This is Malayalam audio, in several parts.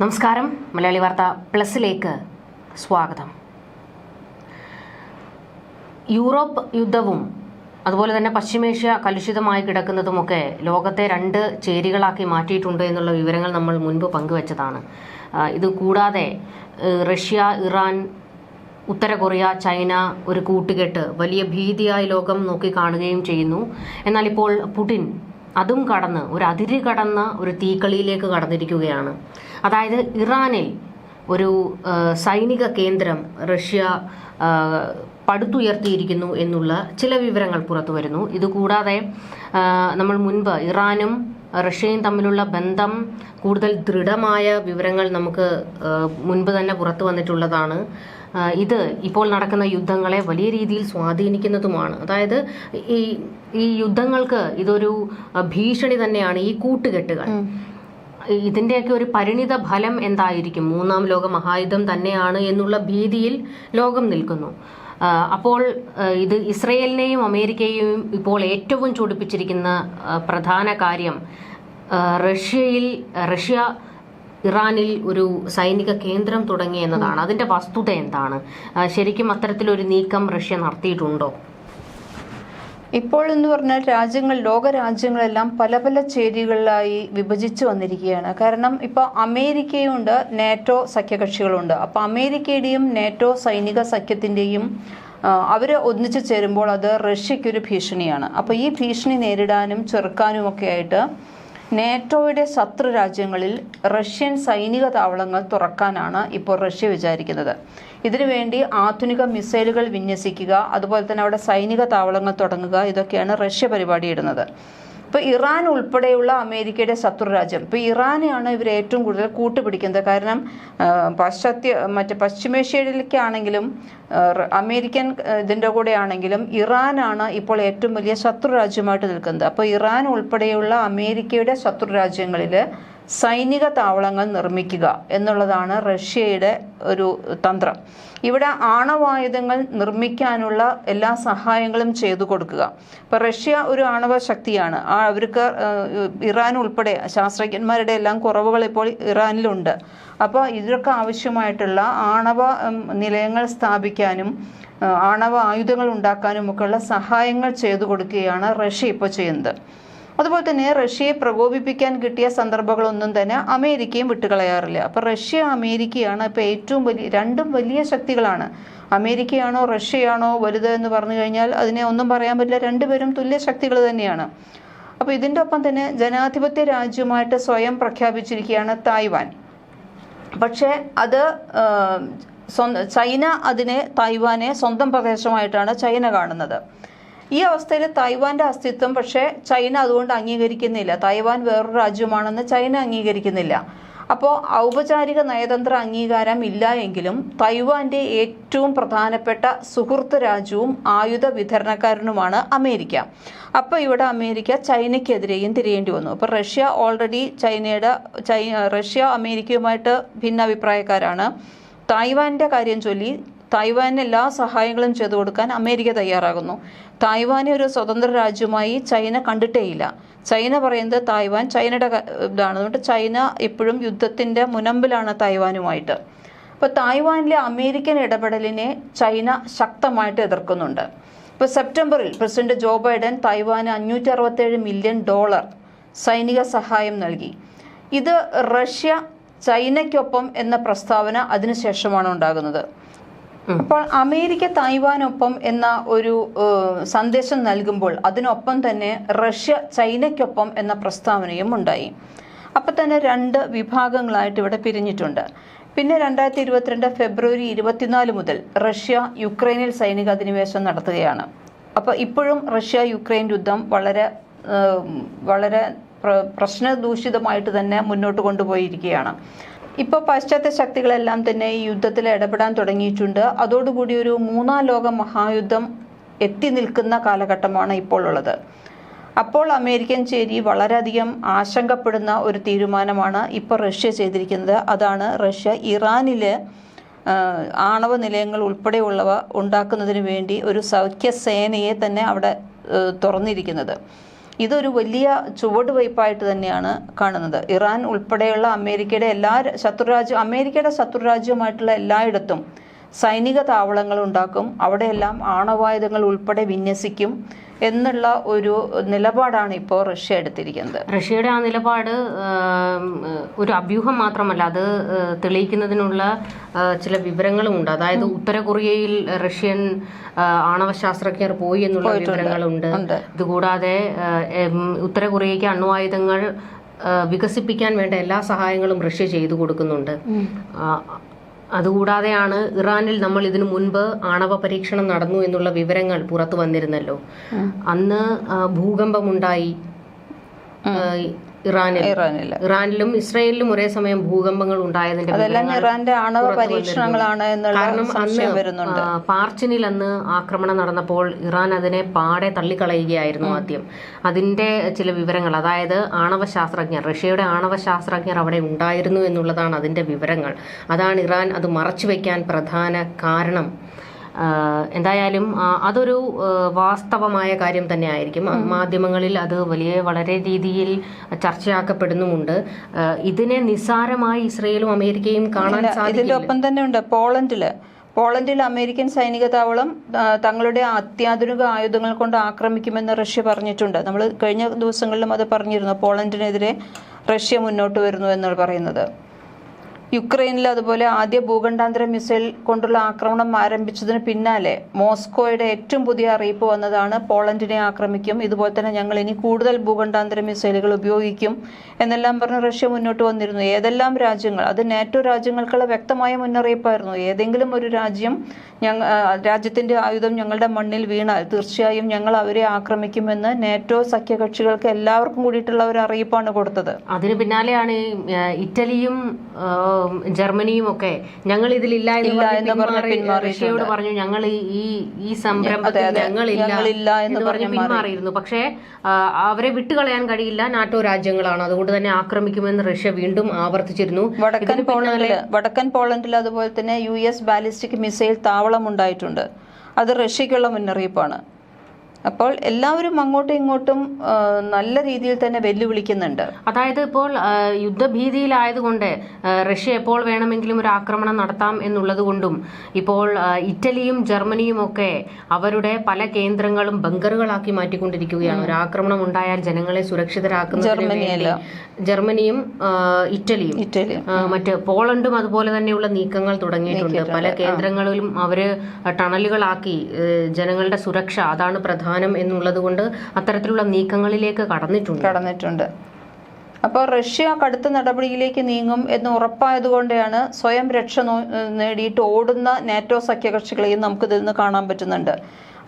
നമസ്കാരം. മലയാളി വാർത്ത പ്ലസിലേക്ക് സ്വാഗതം. യൂറോപ്പ് യുദ്ധവും അതുപോലെ തന്നെ പശ്ചിമേഷ്യ കലുഷിതമായി കിടക്കുന്നതുമൊക്കെ ലോകത്തെ രണ്ട് ചേരികളാക്കി മാറ്റിയിട്ടുണ്ട് എന്നുള്ള വിവരങ്ങൾ നമ്മൾ മുൻപ് പങ്കുവച്ചതാണ്. ഇത് കൂടാതെ റഷ്യ ഇറാൻ ഉത്തര കൊറിയ ചൈന ഒരു കൂട്ടുകെട്ട് വലിയ ഭീതിയായി ലോകം നോക്കി കാണുകയും ചെയ്യുന്നു. എന്നാൽ ഇപ്പോൾ പുടിൻ അതും കടന്ന് ഒരു അതിര് കടന്ന ഒരു തീക്കളിയിലേക്ക് കടന്നിരിക്കുകയാണ്. അതായത് ഇറാനിൽ ഒരു സൈനിക കേന്ദ്രം റഷ്യ പടുത്തുയർത്തിയിരിക്കുന്നു എന്നുള്ള ചില വിവരങ്ങൾ പുറത്തു വരുന്നു. ഇതുകൂടാതെ നമ്മൾ മുൻപ് ഇറാനും റഷ്യയും തമ്മിലുള്ള ബന്ധം കൂടുതൽ ദൃഢമായ വിവരങ്ങൾ നമുക്ക് മുൻപ് തന്നെ പുറത്തു വന്നിട്ടുള്ളതാണ്. ഇത് ഇപ്പോൾ നടക്കുന്ന യുദ്ധങ്ങളെ വലിയ രീതിയിൽ സ്വാധീനിക്കുന്നതുമാണ്. അതായത് ഈ ഈ യുദ്ധങ്ങൾക്ക് ഇതൊരു ഭീഷണി തന്നെയാണ് ഈ കൂട്ടുകെട്ടുകൾ. ഇതിന്റെയൊക്കെ ഒരു പരിണിത ഫലം എന്തായിരിക്കും? മൂന്നാം ലോക മഹായുദ്ധം തന്നെയാണ് എന്നുള്ള ഭീതിയിൽ ലോകം നിൽക്കുന്നു. അപ്പോൾ ഇത് ഇസ്രയേലിനെയും അമേരിക്കയെയും ഇപ്പോൾ ഏറ്റവും ചൂടിപ്പിച്ചിരിക്കുന്ന പ്രധാന കാര്യം റഷ്യയിൽ റഷ്യ ഇറാനിൽ ഒരു സൈനിക കേന്ദ്രം തുടങ്ങി എന്നതാണ്. അതിന്റെ വസ്തുത എന്താണ്? ശരിക്കും അത്തരത്തിലൊരു നീക്കം റഷ്യ നടത്തിയിട്ടുണ്ടോ? ഇപ്പോൾ എന്ന് പറഞ്ഞാൽ രാജ്യങ്ങൾ ലോക രാജ്യങ്ങളെല്ലാം പല പല ചേരികളിലായി വിഭജിച്ചു വന്നിരിക്കുകയാണ്. കാരണം ഇപ്പോൾ അമേരിക്കയുണ്ട് നാറ്റോ സഖ്യകക്ഷികളുണ്ട്. അപ്പോൾ അമേരിക്കയുടെയും നാറ്റോ സൈനിക സഖ്യത്തിന്റെയും അവർ ഒന്നിച്ചു ചേരുമ്പോൾ അത് റഷ്യയ്ക്കൊരു ഭീഷണിയാണ്. അപ്പോൾ ഈ ഭീഷണി നേരിടാനും ചെറുക്കാനും ഒക്കെ ആയിട്ട് നാറ്റോയുടെ ശത്രു രാജ്യങ്ങളിൽ റഷ്യൻ സൈനിക താവളങ്ങൾ തുറക്കാനാണ് ഇപ്പോൾ റഷ്യ വിചാരിക്കുന്നത്. ഇതിനുവേണ്ടി ആധുനിക മിസൈലുകൾ വിന്യസിക്കുക അതുപോലെ തന്നെ അവിടെ സൈനിക താവളങ്ങൾ തുടങ്ങുക ഇതൊക്കെയാണ് റഷ്യ പരിപാടിയിടുന്നത് ഇപ്പോൾ ഇറാൻ ഉൾപ്പെടെയുള്ള അമേരിക്കയുടെ ശത്രു രാജ്യം. ഇപ്പോൾ ഇറാനെയാണ് ഇവർ ഏറ്റവും കൂടുതൽ കൂട്ടുപിടിക്കുന്നത്. കാരണം പാശ്ചാത്യ മറ്റ് പശ്ചിമേഷ്യയിലേക്കാണെങ്കിലും അമേരിക്കൻ ഇതിന്റെ കൂടെ ആണെങ്കിലും ഇറാനാണ് ഇപ്പോൾ ഏറ്റവും വലിയ ശത്രു രാജ്യമായിട്ട് നിൽക്കുന്നത്. അപ്പോൾ ഇറാൻ ഉൾപ്പെടെയുള്ള അമേരിക്കയുടെ ശത്രു രാജ്യങ്ങളിൽ സൈനിക താവളങ്ങൾ നിർമ്മിക്കുക എന്നുള്ളതാണ് റഷ്യയുടെ ഒരു തന്ത്രം. ഇവിടെ ആണവായുധങ്ങൾ നിർമ്മിക്കാനുള്ള എല്ലാ സഹായങ്ങളും ചെയ്തു കൊടുക്കുക. ഇപ്പം റഷ്യ ഒരു ആണവ ശക്തിയാണ്. അവർക്ക് ഇറാൻ ഉൾപ്പെടെ ശാസ്ത്രജ്ഞന്മാരുടെ എല്ലാം കുറവുകൾ ഇപ്പോൾ ഇറാനിലുണ്ട്. അപ്പോൾ ഇതൊക്കെ ആവശ്യമായിട്ടുള്ള ആണവ നിലയങ്ങൾ സ്ഥാപിക്കാനും ആണവ ആയുധങ്ങൾ ഉണ്ടാക്കാനും ഒക്കെയുള്ള സഹായങ്ങൾ ചെയ്തു കൊടുക്കുകയാണ് റഷ്യ ഇപ്പോൾ ചെയ്യുന്നത്. അതുപോലെ തന്നെ റഷ്യയെ പ്രകോപിപ്പിക്കാൻ കിട്ടിയ സന്ദർഭങ്ങളൊന്നും തന്നെ അമേരിക്കയും വിട്ടുകളയാറില്ല. അപ്പോൾ റഷ്യ അമേരിക്കയാണ് ഇപ്പോൾ ഏറ്റവും വലിയ രണ്ടും വലിയ ശക്തികളാണ്. അമേരിക്കയാണോ റഷ്യയാണോ വലുത് എന്ന് പറഞ്ഞു കഴിഞ്ഞാൽ അതിനെ ഒന്നും പറയാൻ പറ്റില്ല. രണ്ടുപേരും തുല്യ ശക്തികൾ തന്നെയാണ്. അപ്പോൾ ഇതിന്റെ ഒപ്പം തന്നെ ജനാധിപത്യ രാജ്യമായിട്ട് സ്വയം പ്രഖ്യാപിച്ചിരിക്കുകയാണ് തായ്വാൻ. പക്ഷേ അത് ചൈന അതിനെ തായ്വാനെ സ്വന്തം പ്രദേശമായിട്ടാണ് ചൈന കാണുന്നത്. ഈ അവസ്ഥയിൽ തായ്വാന്റെ അസ്തിത്വം പക്ഷേ ചൈന അതുകൊണ്ട് അംഗീകരിക്കുന്നില്ല. തായ്വാൻ വേറൊരു രാജ്യമാണെന്ന് ചൈന അംഗീകരിക്കുന്നില്ല. അപ്പോൾ ഔപചാരിക നയതന്ത്ര അംഗീകാരം ഇല്ല എങ്കിലും തൈവാന്റെ ഏറ്റവും പ്രധാനപ്പെട്ട സുഹൃത്ത് രാജ്യവും ആയുധ വിതരണക്കാരനുമാണ് അമേരിക്ക. അപ്പോൾ ഇവിടെ അമേരിക്ക ചൈനയ്ക്കെതിരെയും തിരിയേണ്ടി വന്നു. അപ്പോൾ റഷ്യ ഓൾറെഡി ചൈനയുടെ റഷ്യ അമേരിക്കയുമായിട്ട് ഭിന്നാഭിപ്രായക്കാരാണ്. തായ്വാന്റെ കാര്യം ചൊല്ലി തായ്വാന് എല്ലാ സഹായങ്ങളും ചെയ്തു കൊടുക്കാൻ അമേരിക്ക തയ്യാറാകുന്നു. തായ്വാനെ ഒരു സ്വതന്ത്ര രാജ്യമായി ചൈന കണ്ടിട്ടേയില്ല. ചൈന പറയുന്നത് തായ്വാൻ ചൈനയുടെ ഇതാണ്. അതുകൊണ്ട് ചൈന എപ്പോഴും യുദ്ധത്തിന്റെ മുനമ്പിലാണ് തായ്വാനുമായിട്ട്. അപ്പോൾ തായ്വാനിലെ അമേരിക്കൻ ഇടപെടലിനെ ചൈന ശക്തമായിട്ട് എതിർക്കുന്നുണ്ട്. ഇപ്പോൾ സെപ്റ്റംബറിൽ പ്രസിഡന്റ് ജോ ബൈഡൻ തായ്വാന് അഞ്ഞൂറ്റി അറുപത്തേഴ് മില്യൺ ഡോളർ സൈനിക സഹായം നൽകി. ഇത് റഷ്യ ചൈനയ്ക്കൊപ്പം എന്ന പ്രസ്താവന അതിനുശേഷമാണ് ഉണ്ടാകുന്നത്. അപ്പോൾ അമേരിക്ക തായ്വാനൊപ്പം എന്ന ഒരു സന്ദേശം നൽകുമ്പോൾ അതിനൊപ്പം തന്നെ റഷ്യ ചൈനയ്ക്കൊപ്പം എന്ന പ്രസ്താവനയും ഉണ്ടായി. അപ്പം തന്നെ രണ്ട് വിഭാഗങ്ങളായിട്ട് ഇവിടെ പിരിഞ്ഞിട്ടുണ്ട്. പിന്നെ രണ്ടായിരത്തി ഇരുപത്തിരണ്ട് ഫെബ്രുവരി ഇരുപത്തിനാല് മുതൽ റഷ്യ യുക്രൈനിൽ സൈനിക അധിനിവേശം നടത്തുകയാണ്. അപ്പോൾ ഇപ്പോഴും റഷ്യ യുക്രൈൻ യുദ്ധം വളരെ വളരെ പ്ര- പ്രശ്നദൂഷിതമായിട്ട് തന്നെ മുന്നോട്ട് കൊണ്ടുപോയിരിക്കുകയാണ്. ഇപ്പോൾ പാശ്ചാത്യ ശക്തികളെല്ലാം തന്നെ ഈ യുദ്ധത്തിൽ ഇടപെടാൻ തുടങ്ങിയിട്ടുണ്ട്. അതോടുകൂടി ഒരു മൂന്നാം ലോക മഹായുദ്ധം എത്തി നിൽക്കുന്ന കാലഘട്ടമാണ് ഇപ്പോൾ ഉള്ളത്. അപ്പോൾ അമേരിക്കൻ ചേരി വളരെയധികം ആശങ്കപ്പെടുന്ന ഒരു തീരുമാനമാണ് ഇപ്പോൾ റഷ്യ ചെയ്തിരിക്കുന്നത്. അതാണ് റഷ്യ ഇറാനിലെ ആണവ നിലയങ്ങൾ ഉൾപ്പെടെയുള്ളവ ഉണ്ടാക്കുന്നതിന് വേണ്ടി ഒരു സൗഖ്യ സേനയെ തന്നെ അവിടെ തുറന്നിരിക്കുന്നത്. ഇതൊരു വലിയ ചുവടുവയ്പായിട്ട് തന്നെയാണ് കാണുന്നത്. ഇറാൻ ഉൾപ്പെടെയുള്ള അമേരിക്കയുടെ എല്ലാ ശത്രുരാജ്യം അമേരിക്കയുടെ ശത്രുരാജ്യവുമായിട്ടുള്ള എല്ലായിടത്തും സൈനിക താവളങ്ങൾ ഉണ്ടാക്കും. അവിടെയെല്ലാം ആണവായുധങ്ങൾ ഉൾപ്പെടെ വിന്യസിക്കും. എന്നുള്ള ഒരു നിലപാടാണ് ഇപ്പോൾ റഷ്യ എടുത്തിരിക്കുന്നത്. റഷ്യയുടെ ആ നിലപാട് ഒരു അഭ്യൂഹം മാത്രമല്ല അത് തെളിയിക്കുന്നതിനുള്ള ചില വിവരങ്ങളും ഉണ്ട്. അതായത് ഉത്തര കൊറിയയിൽ റഷ്യൻ ആണവ ശാസ്ത്രജ്ഞർ പോയി എന്നുള്ള വിവരങ്ങളുണ്ട്. ഇതുകൂടാതെ ഉത്തര കൊറിയയ്ക്ക് അണ്വായുധങ്ങൾ വികസിപ്പിക്കാൻ വേണ്ട എല്ലാ സഹായങ്ങളും റഷ്യ ചെയ്തു കൊടുക്കുന്നുണ്ട്. അതുകൂടാതെയാണ് ഇറാനിൽ നമ്മൾ ഇതിനു മുൻപ് ആണവ പരീക്ഷണം നടന്നു എന്നുള്ള വിവരങ്ങൾ പുറത്തു വന്നിരുന്നല്ലോ. അന്ന് ഭൂകമ്പമുണ്ടായി. ഇറാനിൽ. ഇറാനിൽ. ഇറാനിലും ഇസ്രായേലിലും ഒരേ സമയം ഭൂകമ്പങ്ങൾ ഉണ്ടായതിന്റെ അതെല്ലാം ഇറാന്റെ ആണവ പരീക്ഷണങ്ങളാണ് കാരണം അന്ന് പാർച്ചിനിൽ അന്ന് ആക്രമണം നടന്നപ്പോൾ ഇറാൻ അതിനെ പാടെ തള്ളിക്കളയുകയായിരുന്നു ആദ്യം. അതിന്റെ ചില വിവരങ്ങൾ അതായത് ആണവ ശാസ്ത്രജ്ഞർ റഷ്യയുടെ ആണവ ശാസ്ത്രജ്ഞർ അവിടെ ഉണ്ടായിരുന്നു എന്നുള്ളതാണ് അതിന്റെ വിവരങ്ങൾ. അതാണ് ഇറാൻ അത് മറച്ചുവെക്കാൻ പ്രധാന കാരണം. എന്തായാലും അതൊരു വാസ്തവമായ കാര്യം തന്നെ ആയിരിക്കും മാധ്യമങ്ങളിൽ അത് വലിയ വളരെ രീതിയിൽ ചർച്ചയാക്കപ്പെടുന്നുമുണ്ട്. ഇതിനെ നിസ്സാരമായി ഇസ്രയേലും അമേരിക്കയും കാണാൻ ഇതിന്റെ ഒപ്പം തന്നെ ഉണ്ട്. പോളണ്ടിൽ. പോളണ്ടിൽ അമേരിക്കൻ സൈനിക താവളം തങ്ങളുടെ അത്യാധുനിക ആയുധങ്ങൾ കൊണ്ട് ആക്രമിക്കുമെന്ന് റഷ്യ പറഞ്ഞിട്ടുണ്ട്. നമ്മൾ കഴിഞ്ഞ ദിവസങ്ങളിലും അത് പറഞ്ഞിരുന്നു. പോളണ്ടിനെതിരെ റഷ്യ മുന്നോട്ട് വരുന്നു എന്നാണ് പറയുന്നത്. യുക്രൈനിൽ അതുപോലെ ആദ്യ ഭൂഖണ്ഡാന്തര മിസൈൽ കൊണ്ടുള്ള ആക്രമണം ആരംഭിച്ചതിന് പിന്നാലെ മോസ്കോയുടെ ഏറ്റവും പുതിയ അറിയിപ്പ് വന്നതാണ്. പോളണ്ടിനെ ആക്രമിക്കും. ഇതുപോലെ തന്നെ ഞങ്ങൾ ഇനി കൂടുതൽ ഭൂഖണ്ഡാന്തര മിസൈലുകൾ ഉപയോഗിക്കും എന്നെല്ലാം പറഞ്ഞ് റഷ്യ മുന്നോട്ട് വന്നിരുന്നു. ഏതെല്ലാം രാജ്യങ്ങൾ? അത് നാറ്റോ രാജ്യങ്ങൾക്കുള്ള വ്യക്തമായ മുന്നറിയിപ്പായിരുന്നു. ഏതെങ്കിലും ഒരു രാജ്യം ഞങ്ങ രാജ്യത്തിന്റെ രാജ്യത്തിന്റെ ആയുധം ഞങ്ങളുടെ മണ്ണിൽ വീണാൽ തീർച്ചയായും ഞങ്ങൾ അവരെ ആക്രമിക്കുമെന്ന് നാറ്റോ സഖ്യകക്ഷികൾക്ക് എല്ലാവർക്കും കൂടിയിട്ടുള്ള ഒരു അറിയിപ്പാണ് കൊടുത്തത്. അതിന് പിന്നാലെയാണ് ഇറ്റലിയും ജർമ്മനിയും ഒക്കെ ഞങ്ങൾ ഇതിലില്ല എന്ന് പറഞ്ഞ് പറഞ്ഞ് റഷ്യയോട് പറഞ്ഞു ഞങ്ങൾ ഈ ഈ- സംരംഭത്തിൽ. ഞങ്ങളില്ല എന്ന് പറഞ്ഞു പിന്മാറിയിരുന്നു. പക്ഷേ അവരെ വിട്ടുകളയാൻ കഴിയില്ല. നാറ്റോ രാജ്യങ്ങളാണ്. അതുകൊണ്ട് തന്നെ ആക്രമിക്കുമെന്ന് റഷ്യ വീണ്ടും ആവർത്തിച്ചിരുന്നു. വടക്കൻ പോളണ്ടിൽ വടക്കൻ പോളണ്ടിൽ അതുപോലെ തന്നെ യു എസ് ബാലിസ്റ്റിക് മിസൈൽ താവളം ഉണ്ടായിട്ടുണ്ട് അത് റഷ്യക്കുള്ള മുന്നറിയിപ്പാണ്. അപ്പോൾ എല്ലാവരും അങ്ങോട്ടും ഇങ്ങോട്ടും നല്ല രീതിയിൽ തന്നെ വെല്ലുവിളിക്കുന്നുണ്ട്. അതായത് ഇപ്പോൾ യുദ്ധഭീതിയിലായതുകൊണ്ട് റഷ്യ എപ്പോൾ വേണമെങ്കിലും ഒരു ആക്രമണം നടത്താം എന്നുള്ളത് കൊണ്ടും ഇപ്പോൾ ഇറ്റലിയും ജർമ്മനിയും ഒക്കെ അവരുടെ പല കേന്ദ്രങ്ങളും ബങ്കറുകളാക്കി മാറ്റിക്കൊണ്ടിരിക്കുകയാണ്. ഒരു ആക്രമണം ഉണ്ടായാൽ ജനങ്ങളെ സുരക്ഷിതരാക്കുന്ന ജർമ്മനിയല്ല ജർമ്മനിയും ഇറ്റലിയും ഇറ്റലി മറ്റ് പോളണ്ടും അതുപോലെ തന്നെയുള്ള നീക്കങ്ങൾ തുടങ്ങിയിട്ടുണ്ട്. പല കേന്ദ്രങ്ങളിലും അവർ ടണലുകളാക്കി ജനങ്ങളുടെ സുരക്ഷ അതാണ് പ്രധാനം എന്നുള്ളത് കൊണ്ട് അത്തരത്തിലുള്ള നീക്കങ്ങളിലേക്ക് കടന്നിട്ടുണ്ട്. കടന്നിട്ടുണ്ട്. അപ്പോൾ റഷ്യ കടുത്ത നടപടിയിലേക്ക് നീങ്ങും എന്ന് ഉറപ്പായതുകൊണ്ടാണ് സ്വയം രക്ഷ നേടിയിട്ട് ഓടുന്ന നാറ്റോ സഖ്യകക്ഷികളെയും നമുക്ക് ഇതിൽ നിന്ന് കാണാൻ പറ്റുന്നുണ്ട്.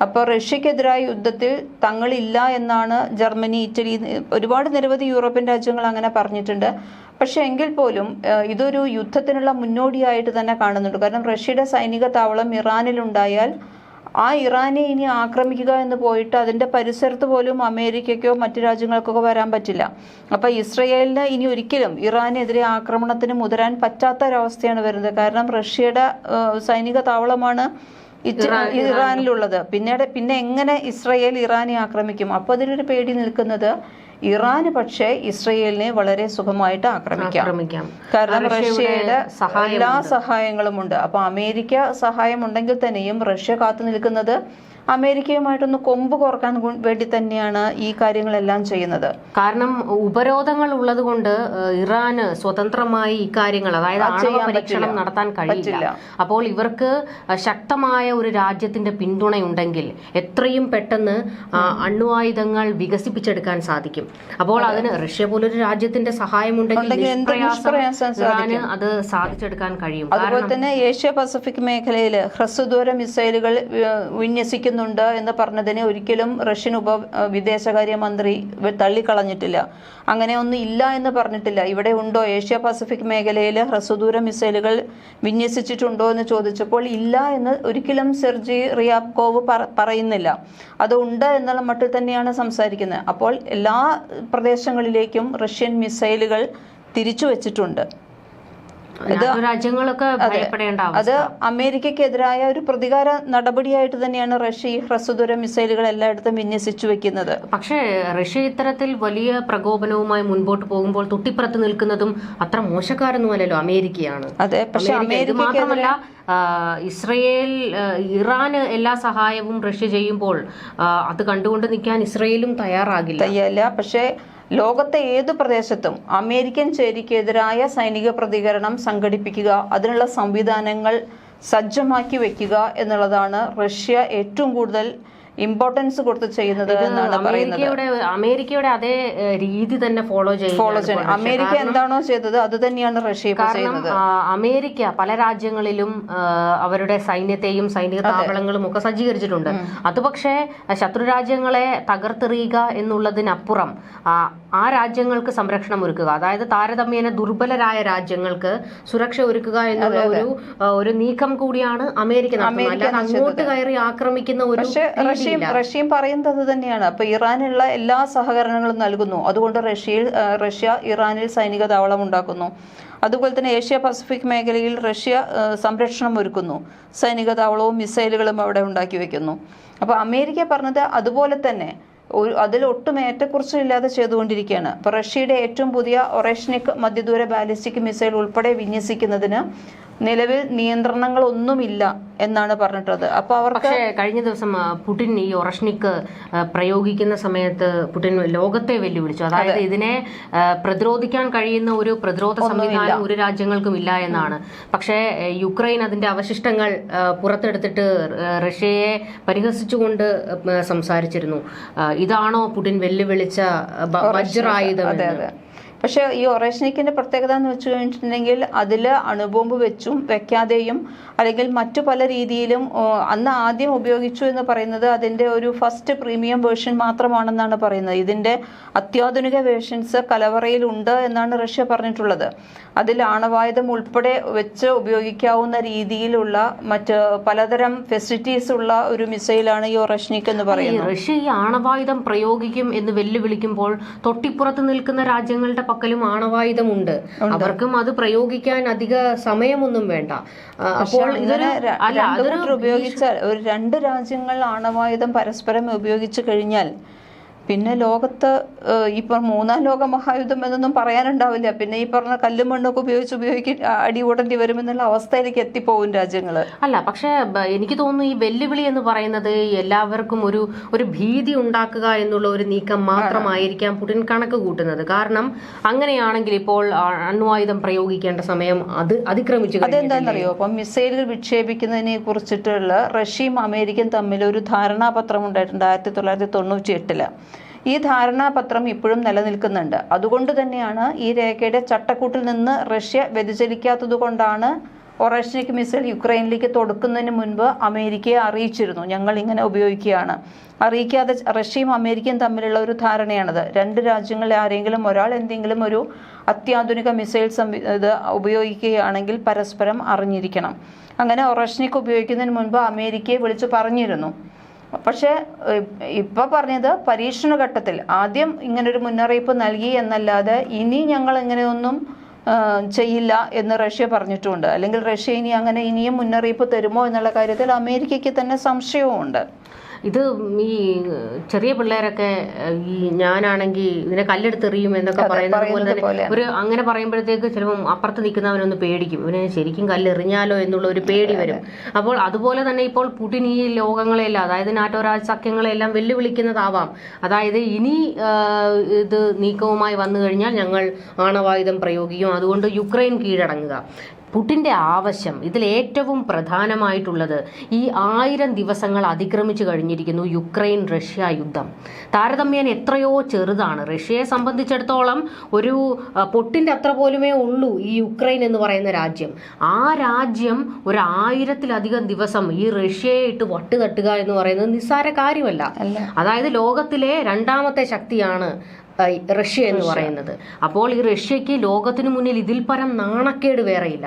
അപ്പോൾ റഷ്യക്കെതിരായ യുദ്ധത്തിൽ തങ്ങളില്ല എന്നാണ് ജർമ്മനി ഇറ്റലി ഒരുപാട് നിരവധി യൂറോപ്യൻ രാജ്യങ്ങൾ അങ്ങനെ പറഞ്ഞിട്ടുണ്ട്. പക്ഷേ എങ്കിൽ പോലും ഇതൊരു യുദ്ധത്തിനുള്ള മുന്നോടിയായിട്ട് തന്നെ കാണുന്നുണ്ട്. കാരണം റഷ്യയുടെ സൈനിക താവളം ഇറാനിലുണ്ടായാൽ ആ ഇറാനെ ഇനി ആക്രമിക്കുക എന്ന് പോയിട്ട് അതിന്റെ പരിസരത്ത് പോലും അമേരിക്കയ്ക്കോ മറ്റു രാജ്യങ്ങൾക്കൊക്കെ വരാൻ പറ്റില്ല. അപ്പോൾ ഇസ്രയേലിന് ഇനി ഒരിക്കലും ഇറാനെതിരെ ആക്രമണത്തിന് മുതിരാൻ പറ്റാത്ത ഒരവസ്ഥയാണ് വരുന്നത്. കാരണം റഷ്യയുടെ സൈനിക താവളമാണ് ഇറാനിലുള്ളത് പിന്നീട് പിന്നെ എങ്ങനെ ഇസ്രയേൽ ഇറാനെ ആക്രമിക്കും? അപ്പൊ അതിലൊരു പേടി നിൽക്കുന്നത് ഇറാന് പക്ഷേ ഇസ്രയേലിനെ വളരെ സുഖമായിട്ട് ആക്രമിക്കാം. കാരണം റഷ്യയുടെ റഷ്യയുടെ എല്ലാ സഹായങ്ങളും ഉണ്ട് അപ്പൊ അമേരിക്ക സഹായം ഉണ്ടെങ്കിൽ തന്നെയും റഷ്യ കാത്തു നിൽക്കുന്നത് അമേരിക്കയുമായിട്ടൊന്ന് കൊമ്പ് കോർക്കാൻ വേണ്ടി തന്നെയാണ് ഈ കാര്യങ്ങളെല്ലാം ചെയ്യുന്നത്. കാരണം ഉപരോധങ്ങൾ ഉള്ളത് കൊണ്ട് ഇറാന് സ്വതന്ത്രമായി ഇക്കാര്യങ്ങൾ അതായത് ആണവ പരീക്ഷണം നടത്താൻ കഴിയില്ല. അപ്പോൾ ഇവർക്ക് ശക്തമായ ഒരു രാജ്യത്തിന്റെ പിന്തുണയുണ്ടെങ്കിൽ എത്രയും പെട്ടെന്ന് അണ്വായുധങ്ങൾ വികസിപ്പിച്ചെടുക്കാൻ സാധിക്കും. അപ്പോൾ അതിന് റഷ്യ പോലൊരു രാജ്യത്തിന്റെ സഹായമുണ്ടെങ്കിൽ ഇറാന് അത് സാധിച്ചെടുക്കാൻ കഴിയും. അതുപോലെ തന്നെ ഏഷ്യ പസഫിക് മേഖലയിൽ ഹ്രസ്വദൂര മിസൈലുകൾ ഏഹ്, വിന്യസിക്കുന്നുണ്ട് എന്ന് പറഞ്ഞതിനെ ഒരിക്കലും റഷ്യൻ ഉപ വിദേശകാര്യമന്ത്രി തള്ളിക്കളഞ്ഞിട്ടില്ല. അങ്ങനെ ഒന്നും ഇല്ല എന്ന് പറഞ്ഞിട്ടില്ല. ഇവിടെ ഉണ്ടോ ഏഷ്യ പസഫിക് മേഖലയിൽ ഹ്രസ്വദൂര മിസൈലുകൾ വിന്യസിച്ചിട്ടുണ്ടോ എന്ന് ചോദിച്ചപ്പോൾ ഇല്ല എന്ന് ഒരിക്കലും സെർജി റിയാബ്കോവ് പറയുന്നില്ല. അത് ഉണ്ട് എന്നുള്ള മട്ടിൽ തന്നെയാണ് സംസാരിക്കുന്നത്. അപ്പോൾ എല്ലാ പ്രദേശങ്ങളിലേക്കും റഷ്യൻ മിസൈലുകൾ തിരിച്ചു വച്ചിട്ടുണ്ട്. രാജ്യങ്ങളൊക്കെ അത്. അമേരിക്കക്കെതിരായ ഒരു പ്രതികാര നടപടിയായിട്ട് തന്നെയാണ് റഷ്യ ഈ ഹ്രസ്വദൂര മിസൈലുകൾ എല്ലായിടത്തും വിന്യസിച്ചു വെക്കുന്നത്. പക്ഷേ റഷ്യ ഇത്തരത്തിൽ വലിയ പ്രകോപനവുമായി മുൻപോട്ട് പോകുമ്പോൾ തൊട്ടിപ്പുറത്ത് നിൽക്കുന്നതും അത്ര മോശക്കാരൊന്നും അല്ലല്ലോ അമേരിക്കയാണ്. അതെ പക്ഷെ അമേരിക്ക മാത്രമല്ല ഇസ്രയേൽ ഇറാന് എല്ലാ സഹായവും റഷ്യ ചെയ്യുമ്പോൾ അത് കണ്ടുകൊണ്ട് നിൽക്കാൻ ഇസ്രയേലും തയ്യാറാകില്ല. തയ്യല്ല പക്ഷേ ലോകത്തെ ഏതു പ്രദേശത്തും അമേരിക്കൻ ചേരിക്കെതിരായ സൈനിക പ്രതികരണം സംഘടിപ്പിക്കുക അതിനുള്ള സംവിധാനങ്ങൾ സജ്ജമാക്കി വയ്ക്കുക എന്നുള്ളതാണ് റഷ്യ ഏറ്റവും കൂടുതൽ ഇമ്പോർട്ടൻസ് കൊടുത്ത് ചെയ്യുന്നത് എന്നാണ് പറയുന്നത്. അമേരിക്കയുടെ അമേരിക്കയുടെ അതേ രീതി തന്നെ ഫോളോ ഫോളോ ചെയ്യുന്നത് അമേരിക്ക എന്താണോ ചെയ്തത് അത് തന്നെയാണ് റഷ്യ ചെയ്യുന്നത് അമേരിക്ക പല രാജ്യങ്ങളിലും അവരുടെ സൈന്യത്തെയും സൈനിക താവളങ്ങളും ഒക്കെ സജ്ജീകരിച്ചിട്ടുണ്ട്. അത് പക്ഷേ ശത്രു രാജ്യങ്ങളെ തകർത്തെറിയുക എന്നുള്ളതിനപ്പുറം ആ, രാജ്യങ്ങൾക്ക് സംരക്ഷണം ഒരുക്കുക അതായത് താരതമ്യേന ദുർബലരായ രാജ്യങ്ങൾക്ക് സുരക്ഷ ഒരുക്കുക എന്നുള്ള ഒരു ഒരു നീക്കം കൂടിയാണ് അമേരിക്ക നടത്തുന്നത്. അല്ലാതെ അങ്ങോട്ട് കയറി ആക്രമിക്കുന്ന ഒരു റഷ്യയും റഷ്യയും പറയുന്നത് അത് തന്നെയാണ്. അപ്പൊ ഇറാനുള്ള എല്ലാ സഹകരണങ്ങളും നൽകുന്നു. അതുകൊണ്ട് റഷ്യയിൽ റഷ്യ ഇറാനിൽ സൈനിക താവളം ഉണ്ടാക്കുന്നു. അതുപോലെ തന്നെ ഏഷ്യ പസഫിക് മേഖലയിൽ റഷ്യ സംരക്ഷണം ഒരുക്കുന്നു. സൈനിക താവളവും മിസൈലുകളും അവിടെ ഉണ്ടാക്കി വെക്കുന്നു. അപ്പൊ അമേരിക്ക പറഞ്ഞത് അതുപോലെ തന്നെ ഒരു അതിൽ ഒട്ടും ഏറ്റക്കുറച്ചില്ലാതെ ചെയ്തുകൊണ്ടിരിക്കുകയാണ്. അപ്പോൾ റഷ്യയുടെ ഏറ്റവും പുതിയ ഒറേഷ്നിക് മധ്യദൂര ബാലിസ്റ്റിക് മിസൈൽ ഉൾപ്പെടെ വിന്യസിക്കുന്നതിന് നിലവിൽ നിയന്ത്രണങ്ങളൊന്നുമില്ല എന്നാണ് പറഞ്ഞിട്ടുള്ളത്. അപ്പൊ അവർ പക്ഷേ കഴിഞ്ഞ ദിവസം പുടിൻ ഈ ഒറഷ്നിക്ക് പ്രയോഗിക്കുന്ന സമയത്ത് പുടിൻ ലോകത്തെ വെല്ലുവിളിച്ചു. അതായത് ഇതിനെ പ്രതിരോധിക്കാൻ കഴിയുന്ന ഒരു പ്രതിരോധ സംവിധാനം ഒരു രാജ്യങ്ങൾക്കും ഇല്ല എന്നാണ്. പക്ഷേ യുക്രൈൻ അതിന്റെ അവശിഷ്ടങ്ങൾ പുറത്തെടുത്തിട്ട് റഷ്യയെ പരിഹസിച്ചുകൊണ്ട് സംസാരിച്ചിരുന്നു. ഇതാണോ പുടിൻ വെല്ലുവിളിച്ച വജ്രായുധം പക്ഷെ ഈ ഒറേഷനിക്കിന്റെ പ്രത്യേകത എന്ന് വെച്ച് കഴിഞ്ഞിട്ടുണ്ടെങ്കിൽ അതിൽ അണുബോംബ് വെച്ചും വെക്കാതെയും അല്ലെങ്കിൽ മറ്റു പല രീതിയിലും അന്ന് ആദ്യം ഉപയോഗിച്ചു എന്ന് പറയുന്നത് അതിന്റെ ഒരു ഫസ്റ്റ് പ്രീമിയം വേർഷൻ മാത്രമാണെന്നാണ് പറയുന്നത്. ഇതിന്റെ അത്യാധുനിക വേർഷൻസ് കലവറയിൽ ഉണ്ട് എന്നാണ് റഷ്യ പറഞ്ഞിട്ടുള്ളത്. അതിൽ ആണവായുധം ഉൾപ്പെടെ വെച്ച് ഉപയോഗിക്കാവുന്ന രീതിയിലുള്ള മറ്റ് പലതരം ഫെസിലിറ്റീസ് ഉള്ള ഒരു മിസൈലാണ് ഈ ഒറേഷ്നിക് എന്ന് പറയുന്നത്. റഷ്യ ഈ ആണവായുധം പ്രയോഗിക്കും എന്ന് വെല്ലുവിളിക്കുമ്പോൾ തൊട്ടിപ്പുറത്ത് നിൽക്കുന്ന രാജ്യങ്ങളുടെ പക്കലും ആണവായുധമുണ്ട്. അവർക്കും അത് പ്രയോഗിക്കാൻ അധിക സമയമൊന്നും വേണ്ട. അപ്പോൾ ഇതൊരു അല്ല ഉപയോഗിച്ചാൽ ഒരു രണ്ട് രാജ്യങ്ങൾ ആണവായുധം പരസ്പരം ഉപയോഗിച്ചു കഴിഞ്ഞാൽ പിന്നെ ലോകത്ത് ഇപ്പൊ ഈ പറഞ്ഞ മൂന്നാം ലോക മഹായുദ്ധം എന്നൊന്നും പറയാനുണ്ടാവില്ല. പിന്നെ ഈ പറഞ്ഞ കല്ലും മണ്ണൊക്കെ ഉപയോഗിച്ച് ഉപയോഗിക്ക അടി കൂടേണ്ടി വരുമെന്നുള്ള അവസ്ഥയിലേക്ക് എത്തിപ്പോവും രാജ്യങ്ങൾ അല്ല പക്ഷേ എനിക്ക് തോന്നുന്നു ഈ വെല്ലുവിളി എന്ന് പറയുന്നത് എല്ലാവർക്കും ഒരു ഒരു ഭീതി ഉണ്ടാക്കുക എന്നുള്ള ഒരു നീക്കം മാത്രമായിരിക്കാം പുടിൻ കണക്ക് കൂട്ടുന്നത്. കാരണം അങ്ങനെയാണെങ്കിൽ ഇപ്പോൾ അണ്വായുധം പ്രയോഗിക്കേണ്ട സമയം അത് അതിക്രമിച്ചു? അതെന്താണെന്നറിയോ? അപ്പം മിസൈലുകൾ വിക്ഷേപിക്കുന്നതിനെ കുറിച്ചിട്ടുള്ള റഷ്യയും അമേരിക്കയും തമ്മിൽ ഒരു ധാരണാപത്രം ഉണ്ടായിട്ടുണ്ട് ആയിരത്തി തൊള്ളായിരത്തി തൊണ്ണൂറ്റി എട്ടിൽ ഈ ധാരണാപത്രം ഇപ്പോഴും നിലനിൽക്കുന്നുണ്ട്. അതുകൊണ്ട് തന്നെയാണ് ഈ രേഖയുടെ ചട്ടക്കൂട്ടിൽ നിന്ന് റഷ്യ വ്യതിചലിക്കാത്തത് കൊണ്ടാണ് ഒറേഷ്നിക് മിസൈൽ യുക്രൈനിലേക്ക് തൊടുക്കുന്നതിന് മുൻപ് അമേരിക്കയെ അറിയിച്ചിരുന്നു. ഞങ്ങൾ ഇങ്ങനെ ഉപയോഗിക്കുകയാണ്. അറിയിക്കാതെ റഷ്യയും അമേരിക്കയും തമ്മിലുള്ള ഒരു ധാരണയാണത്. രണ്ട് രാജ്യങ്ങളിൽ ആരെങ്കിലും ഒരാൾ എന്തെങ്കിലും ഒരു അത്യാധുനിക മിസൈൽ സംവി ഇത് ഉപയോഗിക്കുകയാണെങ്കിൽ പരസ്പരം അറിഞ്ഞിരിക്കണം. അങ്ങനെ ഒറേഷ്നിക് ഉപയോഗിക്കുന്നതിന് മുൻപ് അമേരിക്കയെ വിളിച്ചു പറഞ്ഞിരുന്നു. പക്ഷേ ഇപ്പൊ പറഞ്ഞത് പരീക്ഷണ ഘട്ടത്തിൽ ആദ്യം ഇങ്ങനൊരു മുന്നറിയിപ്പ് നൽകി എന്നല്ലാതെ ഇനി ഞങ്ങൾ ഇങ്ങനെയൊന്നും ചെയ്യില്ല എന്ന് റഷ്യ പറഞ്ഞിട്ടുണ്ട്. അല്ലെങ്കിൽ റഷ്യ ഇനി അങ്ങനെ ഇനിയും മുന്നറിയിപ്പ് തരുമോ എന്നുള്ള കാര്യത്തിൽ അമേരിക്കയ്ക്ക് തന്നെ സംശയവുമുണ്ട്. ഇത് ഈ ചെറിയ പിള്ളേരൊക്കെ ഈ ഞാനാണെങ്കിൽ ഇതിനെ കല്ലെടുത്തെറിയും എന്നൊക്കെ പറയുന്നത് പോലെ തന്നെ ഒരു അങ്ങനെ പറയുമ്പോഴത്തേക്ക് ചിലപ്പം അപ്പുറത്ത് നിൽക്കുന്നവനൊന്ന് പേടിക്കും. ഇവനെ ശരിക്കും കല്ലെറിഞ്ഞാലോ എന്നുള്ള ഒരു പേടി വരും. അപ്പോൾ അതുപോലെ തന്നെ ഇപ്പോൾ പുടിൻ ഈ ലോകങ്ങളെല്ലാം അതായത് നാറ്റോ രാജ്യ സഖ്യങ്ങളെല്ലാം വെല്ലുവിളിക്കുന്നതാവാം. അതായത് ഇനി ഇത് നീക്കവുമായി വന്നു കഴിഞ്ഞാൽ ഞങ്ങൾ ആണവായുധം പ്രയോഗിക്കും. അതുകൊണ്ട് യുക്രൈൻ കീഴടങ്ങുക. പുടിന്റെ ആവശ്യം ഇതിൽ ഏറ്റവും പ്രധാനമായിട്ടുള്ളത് ഈ ആയിരം ദിവസങ്ങൾ അതിക്രമിച്ചു കഴിഞ്ഞിരിക്കുന്നു യുക്രൈൻ റഷ്യ യുദ്ധം. താരതമ്യേന എത്രയോ ചെറുതാണ്. റഷ്യയെ സംബന്ധിച്ചിടത്തോളം ഒരു പൊട്ടിന്റെ അത്ര പോലുമേ ഉള്ളൂ ഈ യുക്രൈൻ എന്ന് പറയുന്ന രാജ്യം. ആ രാജ്യം ഒരു ആയിരത്തിലധികം ദിവസം ഈ റഷ്യയെ ഇട്ട് വട്ടുതട്ടുക എന്ന് പറയുന്നത് നിസ്സാര കാര്യമല്ല. അതായത് ലോകത്തിലെ രണ്ടാമത്തെ ശക്തിയാണ് റഷ്യ എന്ന് പറയുന്നത്. അപ്പോൾ ഈ റഷ്യക്ക് ലോകത്തിനു മുന്നിൽ ഇതിൽ പരം നാണക്കേട് വേറെയില്ല.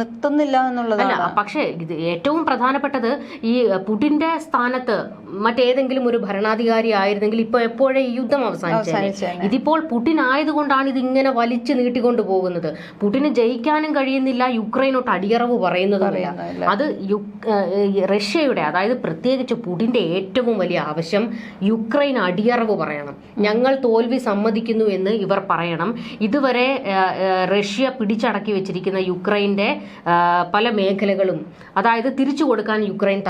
നിർത്തുന്നില്ല എന്നുള്ളതല്ല പക്ഷേ ഇത് ഏറ്റവും പ്രധാനപ്പെട്ടത് ഈ പുടിന്റെ സ്ഥാനത്ത് മറ്റേതെങ്കിലും ഒരു ഭരണാധികാരി ആയിരുന്നെങ്കിൽ ഇപ്പൊ എപ്പോഴേ ഈ യുദ്ധം അവസാനിച്ചു ഇതിപ്പോൾ പുടിൻ ആയതുകൊണ്ടാണ് ഇത് ഇങ്ങനെ വലിച്ചു നീട്ടിക്കൊണ്ട് പോകുന്നത്. പുടിന് ജയിക്കാനും കഴിയുന്നില്ല യുക്രൈനോട്ട് അടിയറവ് പറയുന്നത്. അത് റഷ്യയുടെ അതായത് പ്രത്യേകിച്ച് പുടിന്റെ ഏറ്റവും വലിയ ആവശ്യം യുക്രൈൻ അടിയറവ് പറയണം. ഞങ്ങൾ തോൽവി സമ്മതിക്കുന്നു എന്ന് ഇവർ പറയണം. ഇതുവരെ റഷ്യ പിടിച്ചടക്കി വെച്ചിരിക്കുന്ന യുക്രൈന്റെ പല മേഖലകളും അതായത് തിരിച്ചു കൊടുക്കാൻ യുക്രൈൻ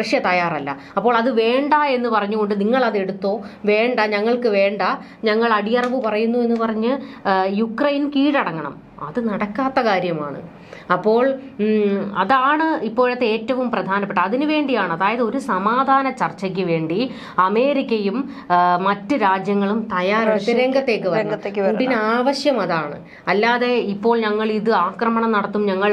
റഷ്യ തയ്യാറല്ല. അപ്പോൾ അത് വേണ്ട എന്ന് പറഞ്ഞുകൊണ്ട് നിങ്ങൾ അത് എടുത്തോ? വേണ്ട ഞങ്ങൾക്ക് വേണ്ട ഞങ്ങൾ അടിയറവ് പറയുന്നു എന്ന് പറഞ്ഞ് യുക്രൈൻ കീഴടങ്ങണം. അത് നടക്കാത്ത കാര്യമാണ്. അപ്പോൾ അതാണ് ഇപ്പോഴത്തെ ഏറ്റവും പ്രധാനപ്പെട്ട. അതിനുവേണ്ടിയാണ് അതായത് ഒരു സമാധാന ചർച്ചയ്ക്ക് വേണ്ടി അമേരിക്കയും മറ്റ് രാജ്യങ്ങളും തയ്യാറെടുത്ത് രംഗത്തേക്ക് വരണം. രംഗത്തേക്ക് ആവശ്യം അതാണ്. അല്ലാതെ ഇപ്പോൾ ഞങ്ങൾ ഇത് ആക്രമണം നടത്തും ഞങ്ങൾ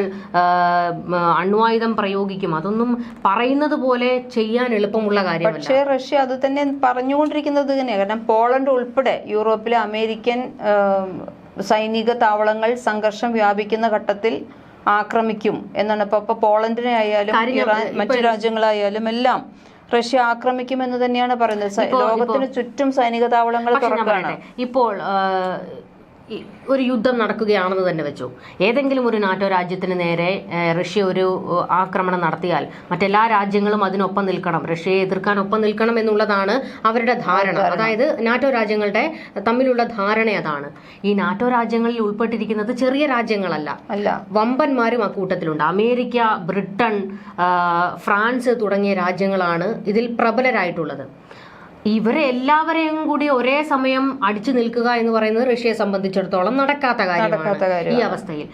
അണ്വായുധം പ്രയോഗിക്കും അതൊന്നും പറയുന്നത് പോലെ ചെയ്യാൻ എളുപ്പമുള്ള കാര്യമല്ല. പക്ഷേ റഷ്യ അത് തന്നെ പറഞ്ഞുകൊണ്ടിരിക്കുന്നത് തന്നെയാണ് കാരണം പോളണ്ട് ഉൾപ്പെടെ യൂറോപ്പിലെ അമേരിക്കൻ സൈനിക താവളങ്ങൾ സംഘർഷം വ്യാപിക്കുന്ന ഘട്ടത്തിൽ ആക്രമിക്കും എന്നാണ്. ഇപ്പൊ ഇപ്പൊ പോളണ്ടിനെ ആയാലും ഇറാൻ മറ്റു രാജ്യങ്ങളായാലും എല്ലാം റഷ്യ ആക്രമിക്കും എന്ന് തന്നെയാണ് പറയുന്നത്. ലോകത്തിന് ചുറ്റും സൈനിക താവളങ്ങൾ തുറക്കുകയാണ്. ഇപ്പോൾ ഒരു യുദ്ധം നടക്കുകയാണെന്ന് തന്നെ വെച്ചു. ഏതെങ്കിലും ഒരു നാറ്റോ രാജ്യത്തിന് നേരെ റഷ്യ ഒരു ആക്രമണം നടത്തിയാൽ മറ്റെല്ലാ രാജ്യങ്ങളും അതിനൊപ്പം നിൽക്കണം. റഷ്യയെ എതിർക്കാൻ ഒപ്പം നിൽക്കണം എന്നുള്ളതാണ് അവരുടെ ധാരണ. അതായത് നാറ്റോ രാജ്യങ്ങളുടെ തമ്മിലുള്ള ധാരണ അതാണ്. ഈ നാറ്റോ രാജ്യങ്ങളിൽ ഉൾപ്പെട്ടിരിക്കുന്നത് ചെറിയ രാജ്യങ്ങളല്ല. അല്ല. വമ്പന്മാരും അക്കൂട്ടത്തിലുണ്ട് അമേരിക്ക ബ്രിട്ടൻ ഫ്രാൻസ് തുടങ്ങിയ രാജ്യങ്ങളാണ് ഇതിൽ പ്രബലരായിട്ടുള്ളത്. ഇവരെ എല്ലാവരെയും കൂടി ഒരേ സമയം അടിച്ചു നിൽക്കുക എന്ന് പറയുന്നത് ഋഷിയെ സംബന്ധിച്ചിടത്തോളം നടക്കാത്ത കാര്യമാണ്. ഈ അവസ്ഥയിൽ.